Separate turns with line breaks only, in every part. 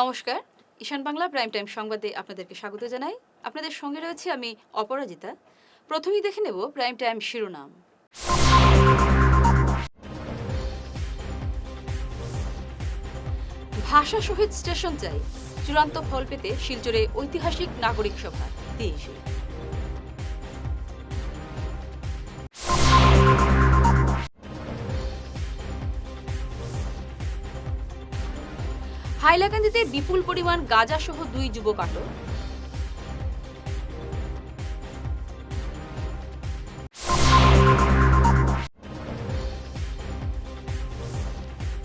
নমস্কার, ঈশান Bangla, prime time সংবাদে আপনাদেরকে স্বাগত জানাই। আপনাদের সঙ্গে রয়েছে আমি অপরাজিতা। প্রথমেই দেখে নেব প্রাইম টাইম শিরোনাম। ভাষা শহীদ স্টেশন চাই। চূড়ান্ত ফল পেতে শিলচরে ঐতিহাসিক নাগরিক সভা। দেশ হাইলাকান্দিতে বিপুল পরিমাণ গাঁজা সহ দুই যুবক আটক।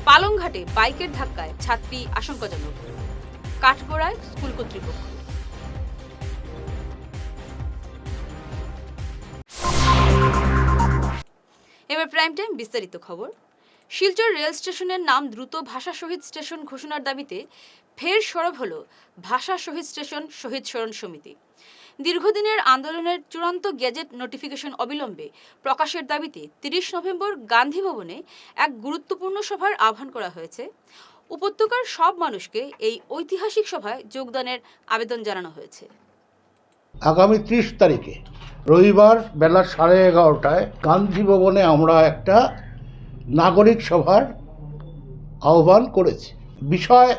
পালংঘাটে বাইকের ধাক্কায় ছাত্রী আশঙ্কাজনক। কাঠগড়ায় স্কুল কর্তৃপক্ষ। এবার প্রাইম টাইম বিস্তারিত খবর। শিলচর রেল স্টেশনের নাম দ্রুত ভাষা শহীদ স্টেশন ঘোষণার দাবিতে ফের সরব হল ভাষা শহীদ স্টেশন শহীদ স্মরণ সমিতি। দীর্ঘদিনের আন্দোলনের চূড়ান্ত গেজেট নোটিফিকেশন অবিলম্বে প্রকাশের দাবিতে তিরিশ নভেম্বর গান্ধী ভবনে এক গুরুত্বপূর্ণ সভার আহ্বান করা হয়েছে। উপত্যকার সব মানুষকে এই ঐতিহাসিক সভায় যোগদানের আবেদন জানানো হয়েছে।
আগামী ত্রিশ তারিখে রবিবার বেলা সাড়ে এগারোটায় গান্ধী ভবনে আমরা একটা নাগরিক সভার আহ্বান করেছে। বিষয়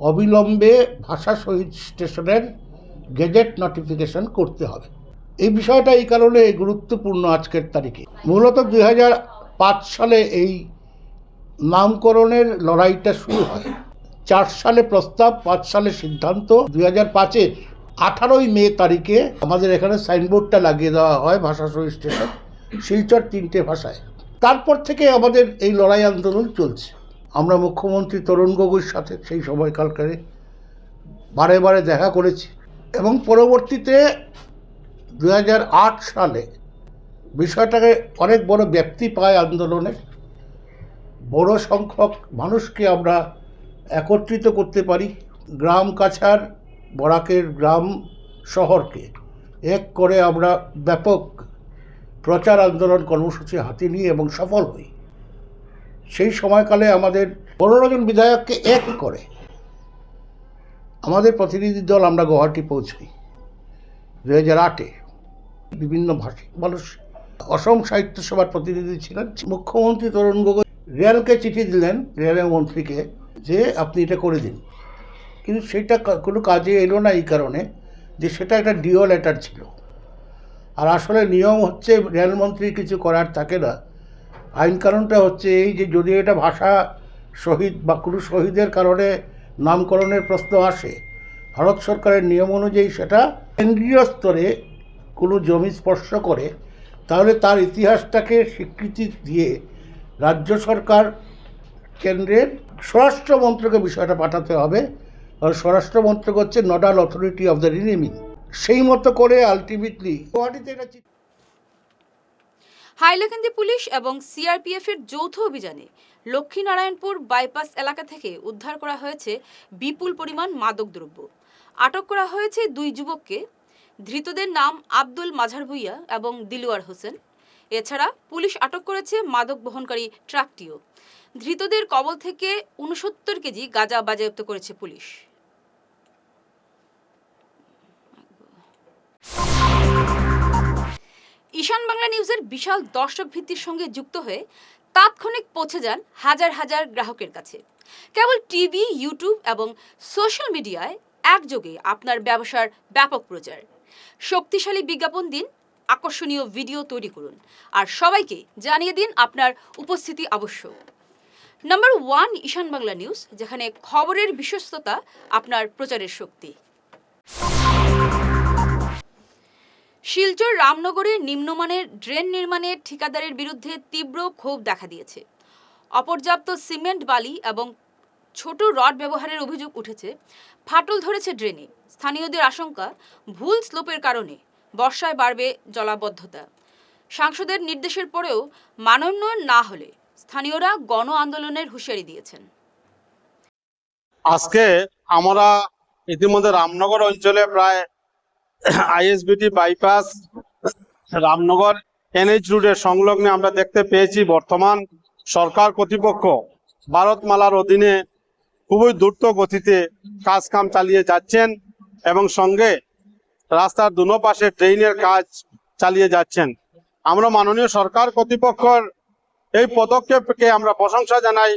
অবিলম্বে ভাষা শহীদ স্টেশনের গেজেট নোটিফিকেশন করতে হবে। এই বিষয়টা এই কারণে গুরুত্বপূর্ণ আজকের তারিখে। মূলত দুই পাঁচ সালে এই নামকরণের লড়াইটা শুরু হয়। চার সালে প্রস্তাব, পাঁচ সালে সিদ্ধান্ত। দুই হাজার পাঁচের আঠারোই মে তারিখে আমাদের এখানে সাইনবোর্ডটা লাগিয়ে দেওয়া হয় ভাষা শহীদ স্টেশন। শিলচর তিনটে ভাষায়। তারপর থেকে আমাদের এই লড়াই আন্দোলন চলছে। আমরা মুখ্যমন্ত্রী তরুণ গগৈর সাথে সেই সময়কালকারে বারে বারে দেখা করেছি এবং পরবর্তীতে দু হাজার আট সালে বিষয়টাকে অনেক বড় ব্যাপ্তি পায় আন্দোলনের। বড় সংখ্যক মানুষকে আমরা একত্রিত করতে পারি। গ্রাম কাছার বরাকের গ্রাম শহরকে এক করে আমরা ব্যাপক প্রচার আন্দোলন কর্মসূচি হাতে নিই এবং সফল হই। সেই সময়কালে আমাদের পনেরো জন বিধায়ককে এক করে আমাদের প্রতিনিধি দল আমরা গুয়াহাটি পৌঁছই। দু হাজার আটে বিভিন্ন ভাষিক মানুষ, অসম সাহিত্য সভার প্রতিনিধি ছিলেন। মুখ্যমন্ত্রী তরুণ গগৈ রেলকে চিঠি দিলেন রেলের মন্ত্রীকে, যে আপনি এটা করে দিন। কিন্তু সেটা কোনো কাজে এলো না এই কারণে যে সেটা একটা ডিও লেটার ছিল। আর আসলে নিয়ম হচ্ছে রেলমন্ত্রী কিছু করার থাকে না। আইন কারণটা হচ্ছে এই যে যদি এটা ভাষা শহীদ বা কোনো শহীদের কারণে নামকরণের প্রশ্ন আসে, ভারত সরকারের নিয়ম অনুযায়ী সেটা কেন্দ্রীয় স্তরে কোনো জমি স্পর্শ করে, তাহলে তার ইতিহাসটাকে স্বীকৃতি দিয়ে রাজ্য সরকার কেন্দ্রের স্বরাষ্ট্র মন্ত্রকে বিষয়টা পাঠাতে হবে। আর স্বরাষ্ট্র মন্ত্রক হচ্ছে nodal authority of the renaming সেই মতো করে আলটিমেটলি গুয়াহাটিতে এটা
হাইলাকান্দি পুলিশ এবং সিআরপিএফ এর যৌথ অভিযানে লক্ষ্মীনারায়ণপুর বাইপাস এলাকা থেকে উদ্ধার করা হয়েছে বিপুল পরিমাণ মাদকদ্রব্য আটক করা হয়েছে দুই যুবককে, ধৃতদের নাম আব্দুল মাঝার ভুইয়া এবং দিলুয়ার হোসেন। এছাড়া পুলিশ আটক করেছে মাদক বহনকারী ট্রাকটিও। ধৃতদের কবল থেকে উনসত্তর কেজি গাঁজা বাজেয়াপ্ত করেছে পুলিশ। ঈশান বাংলা নিউজের বিশাল দর্শক ভিত্তির সঙ্গে যুক্ত হয়ে তাৎক্ষণিক পৌঁছে যান হাজার হাজার গ্রাহকের কাছে। কেবল টিভি, ইউটিউব এবং সোশ্যাল মিডিয়ায় একযোগে আপনার ব্যবসার ব্যাপক প্রচার। শক্তিশালী বিজ্ঞাপন দিন, আকর্ষণীয় ভিডিও তৈরি করুন আর সবাইকে জানিয়ে দিন আপনার উপস্থিতি আবশ্যক number one, Ishan Bangla news, যেখানে খবরের বিশ্বস্ততা আপনার প্রচারের শক্তি। শিলচর রামনগরে নিম্নমানের ড্রেন নির্মাণের ঠিকাদারের বিরুদ্ধে তীব্র ক্ষোভ দেখা দিয়েছে। অপর্যাপ্ত সিমেন্ট, বালি এবং ছোট রড ব্যবহারের অভিযোগ উঠেছে। ফাটল ধরেছে ড্রেনে। স্থানীয়দের আশঙ্কা, ভুল স্লোপের কারণে বর্ষায় বাড়বে জলাবদ্ধতা। সাংসদের নির্দেশের পরেও মানোন্নয়ন না হলে স্থানীয়রা গণ আন্দোলনের হুঁশিয়ারি দিয়েছেন।
আজকে আমরা ইতিমধ্যে রামনগর অঞ্চলে প্রায় আইএসবিটি বাইপাস, রামনগর এনএইচ রুটের সংলগ্নে আমরা দেখতে পেয়েছি বর্তমান সরকার কর্তৃপক্ষ ভারতমালার অধীনে খুবই দ্রুত গতিতে কাজ কাম চালিয়ে যাচ্ছেন এবং সঙ্গে রাস্তার দুনো পাশে ট্রেনের কাজ চালিয়ে যাচ্ছেন। আমরা মাননীয় সরকার কর্তৃপক্ষের এই পদক্ষেপকে আমরা প্রশংসা জানাই।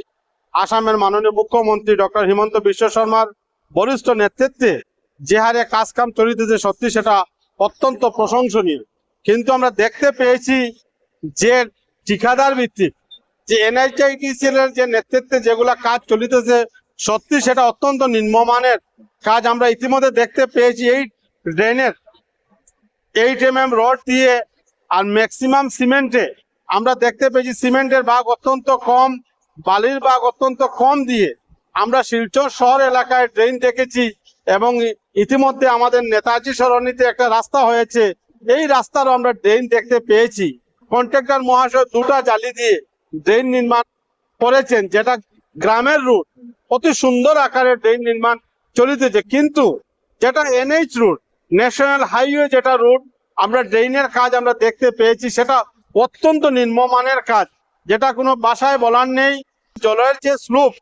আসামের মাননীয় মুখ্যমন্ত্রী ডক্টর হিমন্ত বিশ্ব শর্মার বরিষ্ঠ নেতৃত্বে যে হারে কাজ কাম চলিতেছে, সত্যি সেটা অত্যন্ত প্রশংসনীয়। কিন্তু আমরা দেখতে পেয়েছি যে ঠিকাদার ভিত্তিক, যে এনআইটিআইটিসিএল এর যে নেতৃত্বে যেগুলা কাজ চলিতেছে, সত্যি সেটা অত্যন্ত নিম্নমানের কাজ আমরা ইতিমধ্যে দেখতে পেয়েছি এই ড্রেনের। এইট এম এম রড দিয়ে আর ম্যাক্সিমাম সিমেন্টে আমরা দেখতে পেয়েছি, সিমেন্টের ভাগ অত্যন্ত কম, বালির ভাগ অত্যন্ত কম দিয়ে আমরা শিলচর শহর এলাকায় ড্রেন দেখেছি। এবং ইতিমধ্যে আমাদের নেতাজি সরণিতে একটা রাস্তা হয়েছে। এই রাস্তারও আমরা ড্রেন দেখতে পেয়েছি। কন্ট্রাক্টর মহাশয় দুটা জালি দিয়ে ড্রেন নির্মাণ করেছেন, যেটা গ্রামের রুট অতি সুন্দর আকারে ড্রেন নির্মাণ চলিতেছে। কিন্তু যেটা এনএইচ রুট ন্যাশনাল হাইওয়ে যেটা রুট আমরা ড্রেনের কাজ আমরা দেখতে পেয়েছি। সেটা অত্যন্ত নিম্নমানের কাজ। যেটা কোনো বাসায় বলার নেই। জলের যে স্লুপ,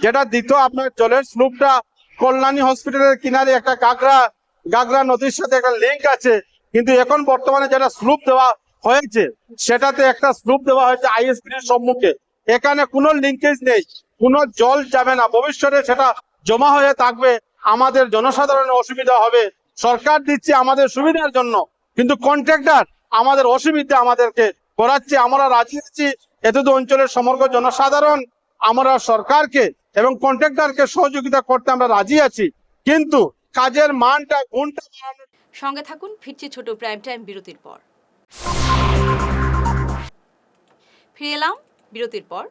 যেটা দিত আপনার জলের স্লুপটা কল্যাণী হসপিটালের কিনারে একটা গাগরা গাগরা নদীর সাথে একটা লিঙ্ক আছে। কিন্তু এখন বর্তমানে যেটা স্লুপ দেওয়া হয়েছে, সেটাতে একটা স্লুপ দেওয়া হয়েছে আইএসপির সম্মুখে। এখানে কোনো লিঙ্কেজ নেই, কোনো জল যাবে না। ভবিষ্যতে সেটা জমা হয়ে থাকবে। আমাদের জনসাধারণের অসুবিধা হবে। সরকার দিচ্ছে আমাদের সুবিধার জন্য। কিন্তু কন্ট্রাক্টর আমাদের অসুবিধা আমাদেরকে করাচ্ছে। আমরা রাজি আছি। এতদ অঞ্চলের সমগ্র জনসাধারণ আমরা সরকারকে এবং কন্ট্রাক্টরকে সহযোগিতা করতে আমরা রাজি আছি। কিন্তু কাজের মানটা, গুণটা বাড়ানোর
সঙ্গে থাকুন, ফিরছি ছোট প্রাইম টাইম বিরতির পর। ফিরে এলাম বিরতির পর।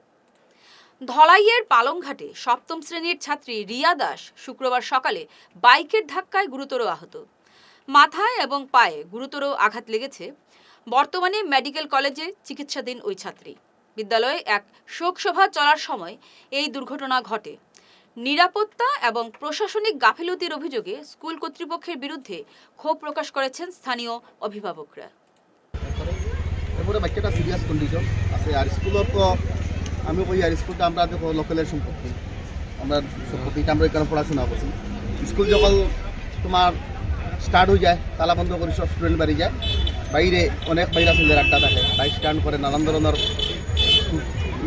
ধলাইয়ের পালংঘাটে সপ্তম শ্রেণির ছাত্রী রিয়া দাস শুক্রবার সকালে বাইকের ধাক্কায় গুরুতর আহত। মাথায় এবং পায়ে গুরুতর আঘাত লেগেছে। বর্তমানে মেডিকেল কলেজে চিকিৎসাধীন ওই ছাত্রী। বিদ্যালয়ে এক শোকসভা চলার সময় এই দুর্ঘটনা ঘটে। নিরাপত্তা এবং প্রশাসনিক গাফিলতির অভিযোগে স্কুল কর্তৃপক্ষের বিরুদ্ধে ক্ষোভ প্রকাশ করেছেন স্থানীয় অভিভাবকরা।
সিরিয়াস আর আমি কই, আর স্কুলটা আমরা দেখো লোকালের সম্পত্তি। আমরা সম্পত্তিটা আমরা এখানে পড়াশোনা করছি। স্কুল যখন তোমার স্টার্ট হয়ে যায়, তালা বন্ধ করে সব স্টুডেন্ট বাড়ি যায়। বাইরে অনেক বাইরা ছেলের আড্ডা থাকে বাইক স্ট্যান্ড করে নানান ধরনের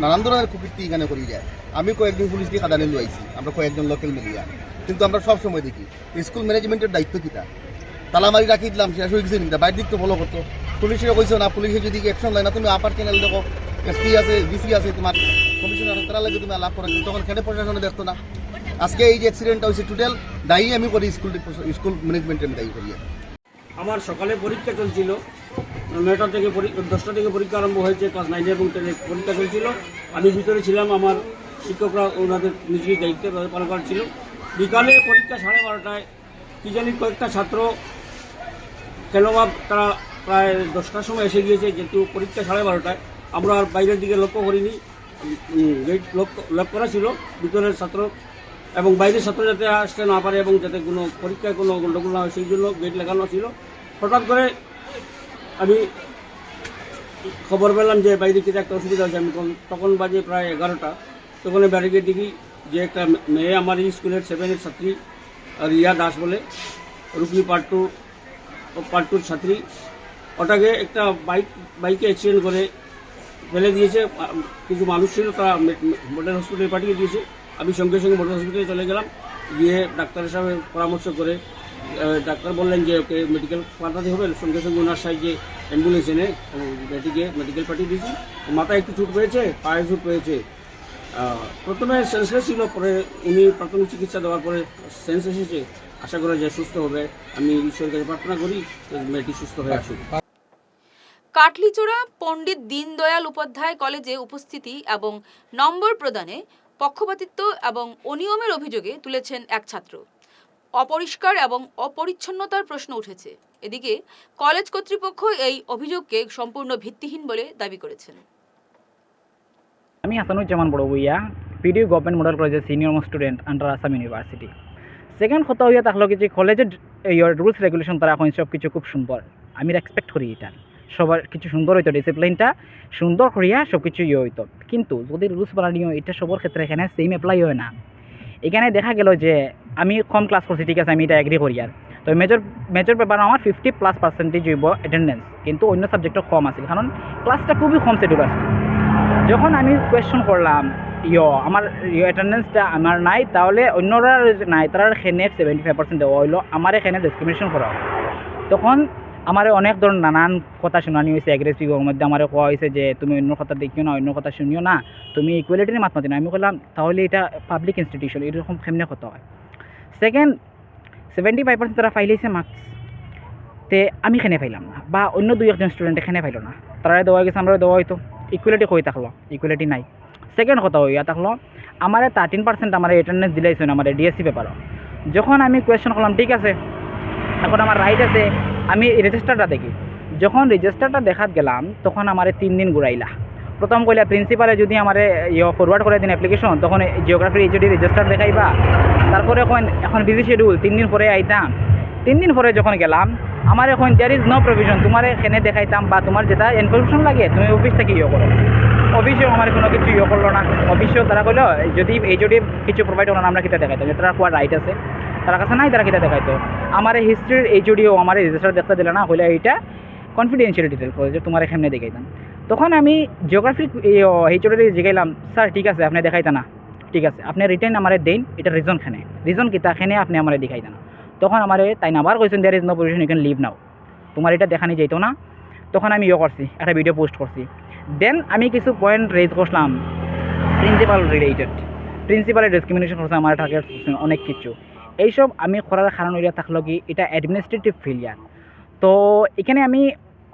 নানান ধরনের কুকীর্তি এখানে করি যায়। আমি কয়েকদিন পুলিশ দিয়ে কাদানি লইছি আমরা কয়েকজন লোকাল মিলিয়া। কিন্তু আমরা সব সময় দেখি স্কুল ম্যানেজমেন্টের দায়িত্ব কিতা? তালামারি রাখি দিলাম, শেষ হয়ে গেছে নিতে বাইরের দিক তো ফলো করতো। পুলিশে কইছো না, পুলিশে যদি অ্যাকশন নেয় না, তুমি আপার চ্যানেল দেখো এসপি আছে ডিসি আছে, তোমার কমিশনার তারা লাগে তুমি লাভ করা তখন খেটে প্রশাসনে দেখতো না। আজকে এই যে অ্যাক্সিডেন্টটা হয়েছে টোটাল দায়ী আমি করি স্কুল স্কুল ম্যানেজমেন্টের দায়ী করি
আমার সকালে পরীক্ষা চলছিল, নয়টা থেকে দশটা থেকে পরীক্ষা আরম্ভ হয়েছে ক্লাস নাইন এবং টেনের পরীক্ষা চলছিল। আমি ভিতরে ছিলাম, আমার শিক্ষকরা ওনাদের নিজের দায়িত্বে পালন করার ছিল বিকালে পরীক্ষা সাড়ে বারোটায়, কি জানি কয়েকটা ছাত্র কেন তারা প্রায় দশটার সময় এসে গিয়েছে, যেহেতু পরীক্ষা সাড়ে বারোটায়। আমরা আর বাইরের দিকে লক্ষ্য করিনি গেট লক লক করা ছিল, ভিতরের ছাত্র এবং বাইরের ছাত্র যাতে আসতে না পারে এবং যাতে কোনো পরীক্ষায় কোনো গণ্ডগোল না হয়, সেই জন্য গেট লাগানো ছিল। হঠাৎ করে আমি খবর পেলাম যে বাইরে কিছু একটা অসুবিধা হচ্ছে আমি তখন- বাজে প্রায় এগারোটা। তখন ব্যারিকেড দেখি যে একটা মেয়ে আমার এই স্কুলের সেভেনের ছাত্রী রিয়া দাস বলে রুকনি পার্ট টুর ছাত্রী। ওটাকে একটা বাইক বাইকে অ্যাক্সিডেন্ট করে ফেলে দিয়েছে। কিছু মানুষ ছিল, তারা মডেল হসপিটালে পাঠিয়ে দিয়েছে। আমি সঙ্গে সঙ্গে মডেল হসপিটালে চলে গেলাম। গিয়ে ডাক্তারের সাথে পরামর্শ করে ডাক্তার বললেন যে, ওকে মেডিকেল পাঠাতে হবে। সঙ্গে সঙ্গে ওনার সাহায্যে অ্যাম্বুলেন্স এনে বেটিকে মেডিকেল পাঠিয়ে দিয়েছি। মাথায় একটু চুট পেয়েছে, পায়ে চুট পেয়েছে। প্রথমে সেন্সলেস ছিল, পরে উনি প্রাথমিক চিকিৎসা দেওয়ার পরে সেন্স এসেছে। আশা করা যায় সুস্থ হবে। আমি ঈশ্বরের কাছে প্রার্থনা করি মেয়েটি সুস্থ হয়ে আসুক।
কাটলিচোড়া পণ্ডিত দীনদয়াল উপাধ্যায় কলেজে উপস্থিতি এবং নম্বর প্রদানে পক্ষপাতিত্ব এবং অনিয়মের অভিযোগে তুলেছেন এক ছাত্র। অপরিষ্কার এবং অপরিচ্ছন্নতার প্রশ্ন উঠেছে। এদিকে কলেজ কর্তৃপক্ষ এই অভিযোগকে সম্পূর্ণ ভিত্তিহীন বলে দাবি করেছেন।
আমি হাসানুজ্জামান বড় বইয়া পিডিউ গভর্নমেন্ট মডেল কলেজের senior student under Assam university. Second কথা হইয়া তাহলে যে কলেজের রুলস রেগুলেশন তারা এখন সব কিছু খুব সুন্দর। আমি এক্সপেক্ট করি এটা। সবার কিছু সুন্দর হইতো ডিসিপ্লিনটা সুন্দর করিয়া সব কিছু ইয়ে হইতো। কিন্তু যদি রুলস বানানিও এটা সবার ক্ষেত্রে এখানে সেম অ্যাপ্লাই হয় না। এখানে দেখা গেল যে আমি কম ক্লাস করছি, ঠিক আছে, আমি এটা এগ্রি করি আর। তো মেজর মেজর পেপার আমার ফিফটি প্লাস পার্সেন্টেজ হইব অ্যাটেন্ডেন্স কিন্তু অন্য সাবজেক্টও কম আছিল কারণ ক্লাসটা খুবই কম শিডিউল আছে। যখন আমি কোয়েশ্চন করলাম, ইয়, আমার ইয় অ্যাটেন্ডেন্সটা আমার নাই, তাহলে অন্যরা নাই, তারা এখানে সেভেন্টি ফাইভ পার্সেন্ট দেওয়া হইল, আমার এখানে ডিসক্রিমিনেশন করা তখন আমার অনেক ধরনের নানান কথা শুনানি হয়েছে অ্যাগ্রেসিভের মধ্যে আমার কোয়া হয়েছে যে, তুমি অন্য কথা দেখিও না, অন্য কথা শুনিও না, তুমি ইকুয়ালিটির মাত মাতি না। আমি বললাম তাহলে এটা পাবলিক ইনস্টিটিউশন এরকম কেমনে কথা হয়? সেকেন্ড সেভেন্টি ফাইভ পার্সেন্ট তারা ফাইলেছে মার্কস তে আমি এখানে পাইলাম না, বা অন্য দুই একজন স্টুডেন্ট এখানে পাইলো না। তারা দেওয়া গেছে আমরা দেওয়া হয়তো ইকুয়ালিটি কই থাকল? ইকুয়ালিটি নাই। সেকেন্ড কথা হইয়া থাকল, আমার থার্টিন পার্সেন্ট আমার অ্যাটেন্ডেন্স দিলাইছেন আমার ডিএসসি পেপারও যখন আমি কোয়েশ্চেন করলাম, ঠিক আছে এখন আমার রাইট আছে, আমি রেজিস্টারটা দেখি। যখন রেজিস্টারটা দেখাত গেলাম, তখন আমার তিন দিন ঘুরাইলা। প্রথম কইলা প্রিন্সিপালে যদি আমার ইয়ে ফরওয়ার্ড করে দিন অ্যাপ্লিকেশন তখন জিওগ্রাফির এইচডি রেজিস্টার দেখাইবা। তারপরে এখন এখন বিজি শিডিউল তিন দিন পরে আইতাম। তিন দিন পরে যখন গেলাম, আমার এখন দেয়ার ইজ নো প্রভিশন তোমার এখানে দেখাইতাম বা তোমার যেটা ইনফরমেশন লাগে, তুমি অফিস থেকে ইয়ে করো। অফিসেও আমার কোনো কিছু ইয়ে করল না। অফিসেও তারা কইলো, যদি এইচডি কিছু প্রোভাইড করো না, আমরা কিটা দেখাইতাম। তারা কোয়ার রাইট আছে। তার কাছে নাই, তারা কিটা দেখাইতো? আমার হিস্ট্রির এইচডিও আমার রেজিস্টার দেখতে দিলে না, হইলে এইটা কনফিডেন্সিয়াল ডিটেল করে যে তোমার এখানে দেখাইতাম। তখন আমি জিওগ্রাফি এইচডি জিগাইলাম, স্যার, ঠিক আছে, আপনি দেখাইতা না, ঠিক আছে, আপনি রিটার্ন আমার দেন এটা রিজন খানে। রিজন কিতা খানে, আপনি আমার দেখাইতা না। তখন আমার তাই আবার কইছেন there is no position you can leave now তোমার এটা দেখানি যাইতো না। তখন আমি ইয়ে করছি, একটা ভিডিও পোস্ট করছি। দেন আমি কিছু পয়েন্ট রেজ করলাম প্রিন্সিপাল রিলেটেড প্রিন্সিপালের ডিসক্রিমিনেশন করছে আমার টার্গেট অনেক কিছু। এইসব আমি করার কারণ এটা থাকল কি এটা অ্যাডমিনিস্ট্রেটিভ ফেলিয়ার তো এখানে আমি,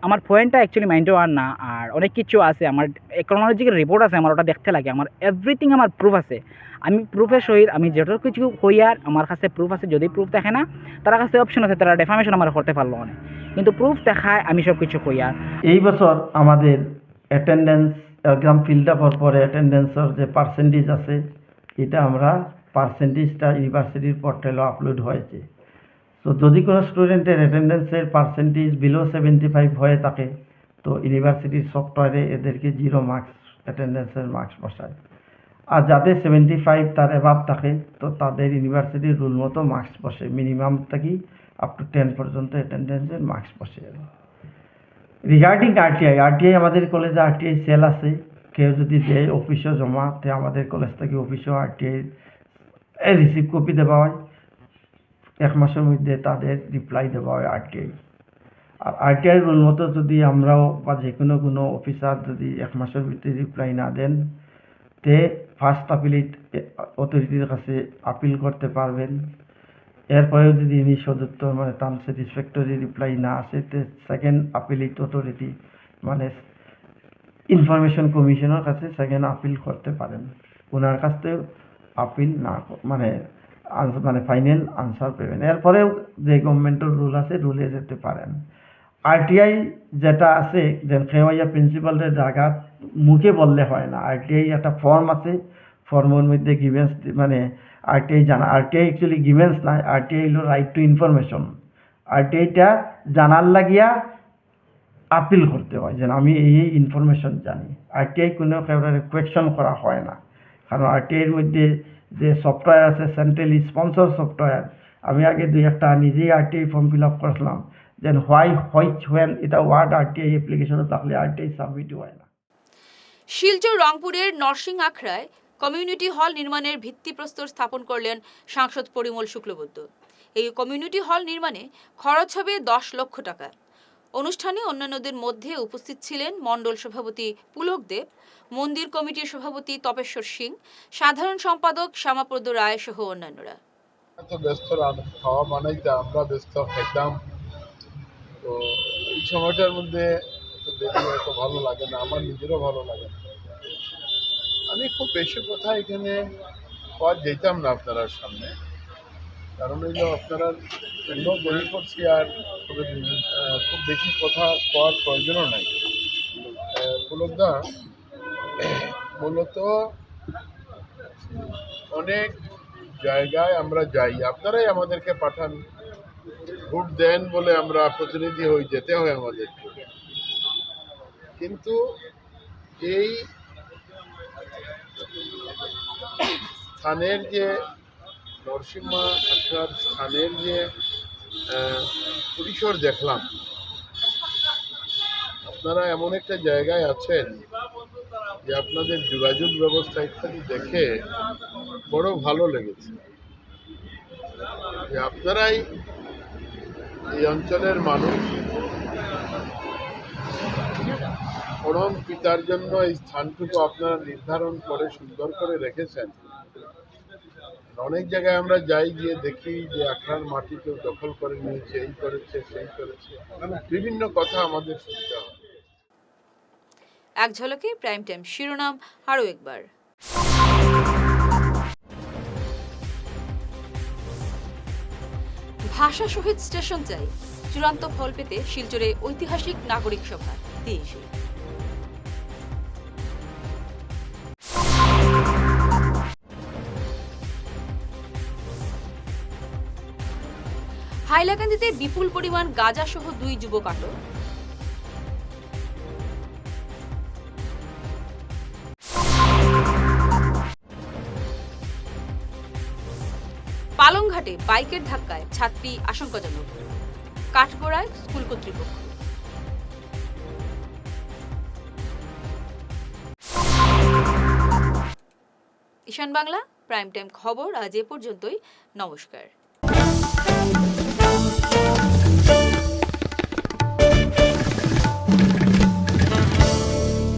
আমার পয়েন্টটা অ্যাকচুয়ালি মাইন্ডও আর না, আর অনেক কিছু আছে। আমার ইকোনমিক্যাল রিপোর্ট আছে, আমার ওটা দেখতে লাগে। আমার এভরিথিং আমার প্রুফ আছে। আমি প্রুফের সহিত, আমি যত কিছু কই আর আমার কাছে প্রুফ আছে, যদি প্রুফ দেখে না, তার কাছে অপশন আছে, তারা ডেফামেশন আমার করতে পারল না কিন্তু প্রুফ দেখায়, আমি সব কিছু কই আর।
এই বছর আমাদের অ্যাটেন্ডেন্স এক্সাম ফিল্ড আপর পরে অ্যাটেন্ডেন্সের যে পার্সেন্টেজ আছে, এটা আমরা পার্সেন্টেজটা ইউনিভার্সিটির পোর্টালে আপলোড হয়েছে। তো যদি কোনো স্টুডেন্টের অ্যাটেন্ডেন্সের পার্সেন্টেজ বিলো সেভেন্টি ফাইভ হয়ে থাকে, তো ইউনিভার্সিটির সফটওয়্যারে এদেরকে জিরো মার্কস অ্যাটেন্ডেন্সের মার্কস বসায়। আর যাদের সেভেন্টি ফাইভ তার অ্যাভাব থাকে, তো তাদের ইউনিভার্সিটির রুল মতো মার্কস বসে। মিনিমাম থেকে আপ টু টেন পর্যন্ত অ্যাটেন্ডেন্সের মার্কস বসে। রিগার্ডিং আরটিআই আরটিআই আমাদের কলেজে আরটিআই সেল আছে। কেউ যদি দেয় অফিসেও জমা, তে আমাদের কলেজ থেকে অফিসেও আরটিআই রিসিভ কপি দেওয়া হয়। এক মাসের মধ্যে তাদের রিপ্লাই দেওয়া হয় আরটিআই আর আরটিআই রুল মতো যদি আমরাও বা যে কোনো কোনো অফিসার যদি এক মাসের ভিতরে রিপ্লাই না দেন, তে ফার্স্ট আপিলিট অথরিটির কাছে আপিল করতে পারবেন। এরপরেও যদি ইনি সদুত্ত মানে তার স্যাটিসফ্যাক্টরি রিপ্লাই না আসে, তে সেকেন্ড আপিলিট অথরিটি মানে ইনফরমেশন কমিশনের কাছে সেকেন্ড আপিল করতে পারেন। ওনার কাছ থেকে আপিল না মানে আনসার মানে ফাইনাল আনসার পাবেন। এরপরেও যে গভর্নমেন্টের রুল আছে রুলে যেতে পারেন। আরটিআই যেটা আছে যে খেওয়াইয়া প্রিন্সিপালের জায়গা মুখে বললে হয় না। আরটিআই একটা ফর্ম আছে ফর্মের মধ্যে গিভেন্স মানে আরটিআই জানা আরটিআই অ্যাকচুয়ালি গিভেন্স নাই আরটিআই হলো রাইট টু ইনফরমেশন আরটিআইটা জানার লাগিয়া আপিল করতে হয়, যেন আমি এই ইনফরমেশন জানি। আরটিআই কোনো কাউরে কোয়েকশন করা হয় না। কারণ আরটিআইয়ের মধ্যে যে সফটওয়্যার আছে সেন্ট্রালি স্পন্সর সফটওয়্যার আমি আগে দুই একটা নিজেই আরটিআই ফর্ম ফিল আপ করছিলাম। দেন হোয়াই হোয়াইচ হোয়েন এটা ওয়ার্ড আরটিআই অ্যাপ্লিকেশনে থাকলে আরটিআই সাবমিট হয় না।
শিলচর, রংপুরের নরসিং আখড়ায় কমিউনিটি হল নির্মাণের ভিত্তিপ্রস্তর স্থাপন করলেন সাংসদ পরিমল শুক্লবৈদ্য। এই কমিউনিটি হল নির্মাণে খরচ হবে দশ লক্ষ টাকা। অনুষ্ঠানে অন্যান্যদের মধ্যে উপস্থিত ছিলেন মণ্ডল সভাপতি পুলক দেব, মন্দির কমিটির সভাপতি তপেশ্বর সিং, সাধারণ সম্পাদক শ্যামাপ্রদ রায় সহ অন্যান্যরা।
ব্যস্ত খাওয়া বানাইতে আমরা ব্যস্ত তো এই সময়টার মধ্যে ভালো লাগে না, আমার নিজেরও ভালো লাগে আমি খুব বেশি কথা এখানে যেতাম না আপনার সামনে। কারণ হইল আপনারা জন্য বই করছি আর খুব বেশি কথা কওয়ার প্রয়োজনও নাই। পুলকদা মূলত অনেক জায়গায় আমরা যাই। আপনারাই আমাদেরকে পাঠান, ভোট দেন বলে আমরা প্রতিনিধি হই, যেতে হয় আমাদেরকে। কিন্তু এই স্থানের যে নরসিংমা আখড়ার স্থানের যে পরিসর দেখলাম। আপনারা এমন একটা জায়গায় আছেন যে আপনাদের যোগাযোগ ব্যবস্থা ইত্যাদি দেখে বড় ভালো লেগেছে। যে আপনারাই এই অঞ্চলের মানুষ। পরম পিতার জন্য এই স্থানটুকু আপনারা নির্ধারণ করে, সুন্দর করে রেখেছেন। অনেক জায়গায় আমরা যাই, গিয়ে দেখি যে আখড়ার মাটি কেউ দখল করে নিয়েছে, এই করেছে, সেই করেছে। বিভিন্ন কথা আমাদের শুনতে হয়।
এক ঝলকে প্রাইম টাইম শিরোনাম আরও একবার। ভাষা শহীদ স্টেশন চাই চূড়ান্ত ফল পেতে শিলচরে ঐতিহাসিক নাগরিক সভা দিয়েছে হাইলাকান্দিতে বিপুল পরিমাণ গাঁজা সহ দুই যুবক আটক। পালংঘাটে বাইকের ধাক্কায় ছাত্রী আশঙ্কাজনক। কাঠগড়ায় স্কুল কর্তৃপক্ষ। ঈশান বাংলা, প্রাইম টাইম খবর, আজ এ পর্যন্তই। নমস্কার। Thank you.